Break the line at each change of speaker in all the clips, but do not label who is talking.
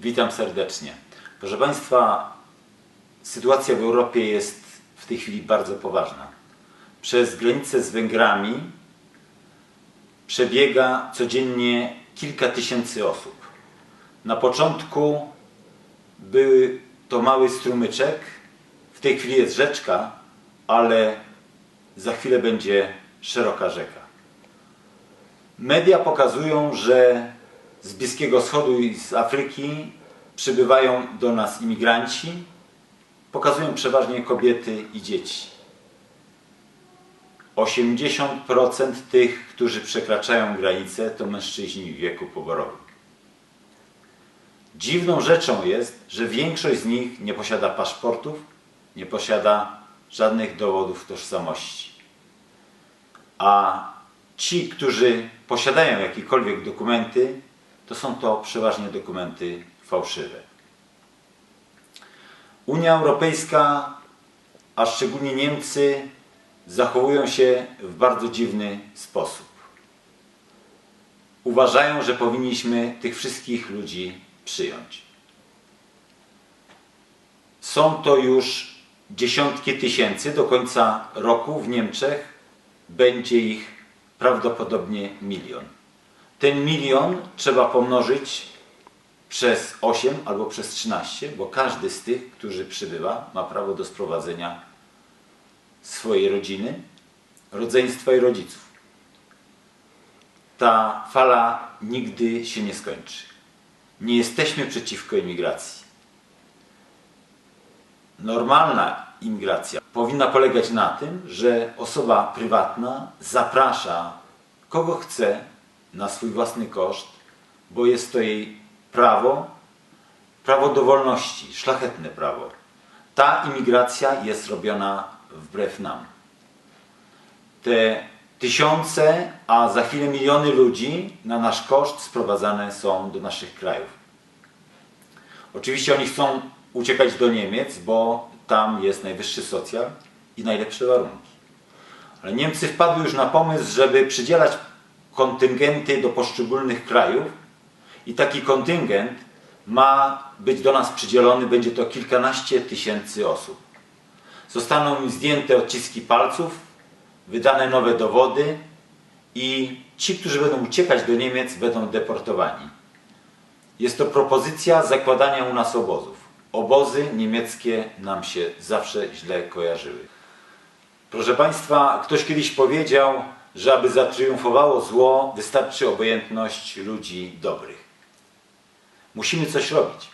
Witam serdecznie. Proszę Państwa, sytuacja w Europie jest w tej chwili bardzo poważna. Przez granicę z Węgrami przebiega codziennie kilka tysięcy osób. Na początku był to mały strumyczek, w tej chwili jest rzeczka, ale za chwilę będzie szeroka rzeka. Media pokazują, że z Bliskiego Wschodu i z Afryki przybywają do nas imigranci. Pokazują przeważnie kobiety i dzieci. 80% tych, którzy przekraczają granicę, to mężczyźni w wieku poborowym. Dziwną rzeczą jest, że większość z nich nie posiada paszportów, nie posiada żadnych dowodów tożsamości. A ci, którzy posiadają jakiekolwiek dokumenty, to są to przeważnie dokumenty fałszywe. Unia Europejska, a szczególnie Niemcy, zachowują się w bardzo dziwny sposób. Uważają, że powinniśmy tych wszystkich ludzi przyjąć. Są to już dziesiątki tysięcy. Do końca roku w Niemczech będzie ich prawdopodobnie milion. Ten milion trzeba pomnożyć przez 8 albo przez 13, bo każdy z tych, którzy przybywa, ma prawo do sprowadzenia swojej rodziny, rodzeństwa i rodziców. Ta fala nigdy się nie skończy. Nie jesteśmy przeciwko imigracji. Normalna imigracja powinna polegać na tym, że osoba prywatna zaprasza kogo chce na swój własny koszt, bo jest to jej prawo, prawo do wolności, szlachetne prawo. Ta imigracja jest robiona wbrew nam. Te tysiące, a za chwilę miliony ludzi na nasz koszt sprowadzane są do naszych krajów. Oczywiście oni chcą uciekać do Niemiec, bo tam jest najwyższy socjal i najlepsze warunki. Ale Niemcy wpadły już na pomysł, żeby przydzielać kontyngenty do poszczególnych krajów i taki kontyngent ma być do nas przydzielony, będzie to kilkanaście tysięcy osób. Zostaną im zdjęte odciski palców, wydane nowe dowody i ci, którzy będą uciekać do Niemiec, będą deportowani. Jest to propozycja zakładania u nas obozów. Obozy niemieckie nam się zawsze źle kojarzyły. Proszę Państwa, ktoś kiedyś powiedział, że aby zatriumfowało zło, wystarczy obojętność ludzi dobrych. Musimy coś robić.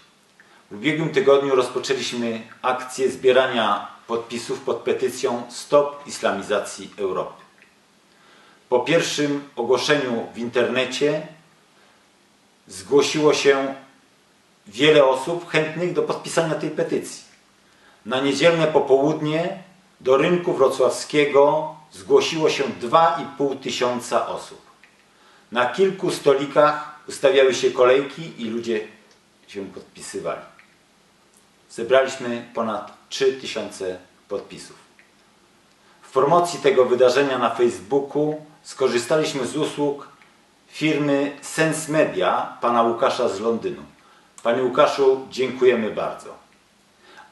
W ubiegłym tygodniu rozpoczęliśmy akcję zbierania podpisów pod petycją Stop Islamizacji Europy. Po pierwszym ogłoszeniu w internecie zgłosiło się wiele osób chętnych do podpisania tej petycji. Na niedzielne popołudnie do rynku wrocławskiego zgłosiło się 2,5 tysiąca osób. Na kilku stolikach ustawiały się kolejki i ludzie się podpisywali. Zebraliśmy ponad 3 tysiące podpisów. W promocji tego wydarzenia na Facebooku skorzystaliśmy z usług firmy Sense Media pana Łukasza z Londynu. Panie Łukaszu, dziękujemy bardzo.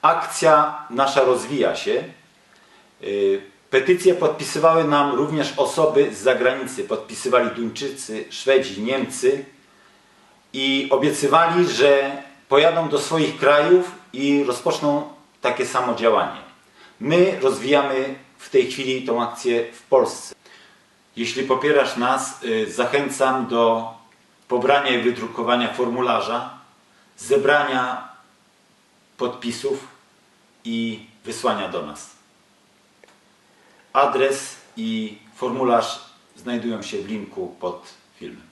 Akcja nasza rozwija się. Petycje podpisywały nam również osoby z zagranicy. Podpisywali Duńczycy, Szwedzi, Niemcy i obiecywali, że pojadą do swoich krajów i rozpoczną takie samo działanie. My rozwijamy w tej chwili tą akcję w Polsce. Jeśli popierasz nas, zachęcam do pobrania i wydrukowania formularza, zebrania podpisów i wysłania do nas. Adres i formularz znajdują się w linku pod filmem.